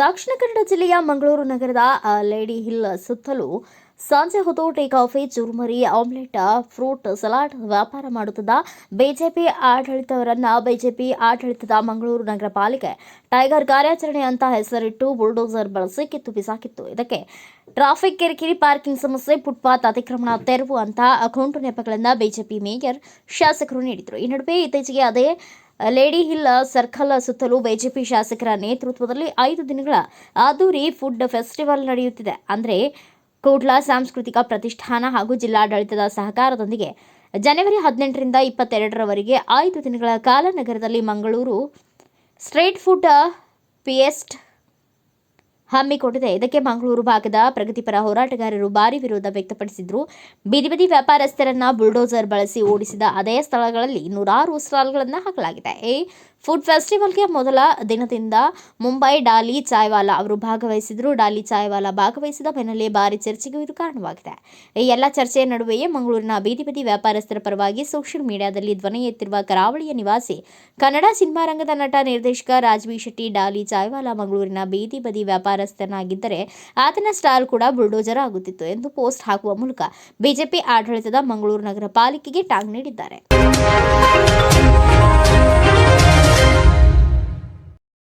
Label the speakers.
Speaker 1: ದಕ್ಷಿಣ ಕನ್ನಡ ಜಿಲ್ಲೆಯ ಮಂಗಳೂರು ನಗರದ lady hill ಸುತ್ತಲೂ ಸಂಜೆ ಹೊತ್ತು ಟೀ ಕಾಫಿ ಚುರುಮರಿ, ಆಮ್ಲೆಟ್, ಫ್ರೂಟ್, ಸಲಾಡ್ ವ್ಯಾಪಾರ ಮಾಡುತ್ತಿದ್ದ ಬಿಜೆಪಿ ಆಡಳಿತವರನ್ನ, ಬಿಜೆಪಿ ಆಡಳಿತದ ಮಂಗಳೂರು ನಗರ ಪಾಲಿಕೆ ಟೈಗರ್ ಕಾರ್ಯಾಚರಣೆ ಅಂತ ಹೆಸರಿಟ್ಟು ಬುಲ್ಡೋಸರ್ ಬಳಸಿ ಕಿತ್ತು ಬಿಸಾಕಿತ್ತು. ಇದಕ್ಕೆ ಟ್ರಾಫಿಕ್ ಕಿರಿಕಿರಿ ಪಾರ್ಕಿಂಗ್ ಸಮಸ್ಯೆ, ಫುಟ್ಪಾತ್ ಅತಿಕ್ರಮಣ, ತೆರವು ಅಂತ ಅಕೌಂಟು ನೆಪಗಳನ್ನು ಬಿಜೆಪಿ ಮೇಯರ್ ಶಾಸಕರು ನೀಡಿದರು. ಈ ನಡುವೆ ಇತ್ತೀಚೆಗೆ ಅದೇ ಲೇಡಿ ಹಿಲ್ ಸರ್ಕಲ್ ಸುತ್ತಲೂ ಬಿಜೆಪಿ ಶಾಸಕರ ನೇತೃತ್ವದಲ್ಲಿ ಐದು ದಿನಗಳ ಅದ್ದೂರಿ ಫುಡ್ ಫೆಸ್ಟಿವಲ್ ನಡೆಯುತ್ತಿದೆ. ಅಂದರೆ ಕೋಟ್ಲಾ ಸಾಂಸ್ಕೃತಿಕ ಪ್ರತಿಷ್ಠಾನ ಹಾಗೂ ಜಿಲ್ಲಾಡಳಿತದ ಸಹಕಾರದೊಂದಿಗೆ ಜನವರಿ ಹದಿನೆಂಟರಿಂದ ಇಪ್ಪತ್ತೆರಡರವರೆಗೆ ಐದು ದಿನಗಳ ಕಾಲ ನಗರದಲ್ಲಿ ಮಂಗಳೂರು ಸ್ಟ್ರೀಟ್ ಫುಡ್ ಪಿಯೆಸ್ಟ್ ಹಮ್ಮಿಕೊಂಡಿದೆ. ಇದಕ್ಕೆ ಮಂಗಳೂರು ಭಾಗದ ಪ್ರಗತಿಪರ ಹೋರಾಟಗಾರರು ಭಾರಿ ವಿರೋಧ ವ್ಯಕ್ತಪಡಿಸಿದ್ರು. ಬೀದಿ ಬದಿ ವ್ಯಾಪಾರಸ್ಥರನ್ನ ಬುಲ್ಡೋಸರ್ ಬಳಸಿ ಓಡಿಸಿದ ಅದೇ ಸ್ಥಳಗಳಲ್ಲಿ ನೂರಾರು ಸ್ಟಾಲ್ಗಳನ್ನು ಹಾಕಲಾಗಿದೆ. ಫುಡ್ ಫೆಸ್ಟಿವಲ್ಗೆ ಮೊದಲ ದಿನದಿಂದ ಮುಂಬೈ ಡಾಲಿ ಚಾಯ್ವಾಲಾ ಅವರು ಭಾಗವಹಿಸಿದ್ರು. ಡಾಲಿ ಚಾಯ್ವಾಲಾ ಭಾಗವಹಿಸಿದ ಬೆನ್ನಲ್ಲೇ ಭಾರಿ ಚರ್ಚೆಗೂ ಇದು ಕಾರಣವಾಗಿದೆ. ಈ ಎಲ್ಲ ಚರ್ಚೆಯ ನಡುವೆಯೇ ಮಂಗಳೂರಿನ ಬೀದಿ ಬದಿ ವ್ಯಾಪಾರಸ್ಥರ ಪರವಾಗಿ ಸೋಷಿಯಲ್ ಮೀಡಿಯಾದಲ್ಲಿ ಧ್ವನಿ ಎತ್ತಿರುವ ಕರಾವಳಿಯ ನಿವಾಸಿ, ಕನ್ನಡ ಸಿನಿಮಾ ರಂಗದ ನಟ ನಿರ್ದೇಶಕ ರಾಜ್ವಿ ಶೆಟ್ಟಿ ಡಾಲಿ ಚಾಯ್ವಾಲಾ ಮಂಗಳೂರಿನ ಬೀದಿ ಬದಿ ವ್ಯಾಪಾರಸ್ಥನಾಗಿದ್ದರೆ ಆತನ ಸ್ಟಾಲ್ ಕೂಡ ಬುಲ್ಡೋಜರ್ ಆಗುತ್ತಿತ್ತು ಎಂದು ಪೋಸ್ಟ್ ಹಾಕುವ ಮೂಲಕ ಬಿಜೆಪಿ ಆಡಳಿತದ ಮಂಗಳೂರು ನಗರ ಪಾಲಿಕೆಗೆ ಟಾಂಗ್ ನೀಡಿದ್ದಾರೆ.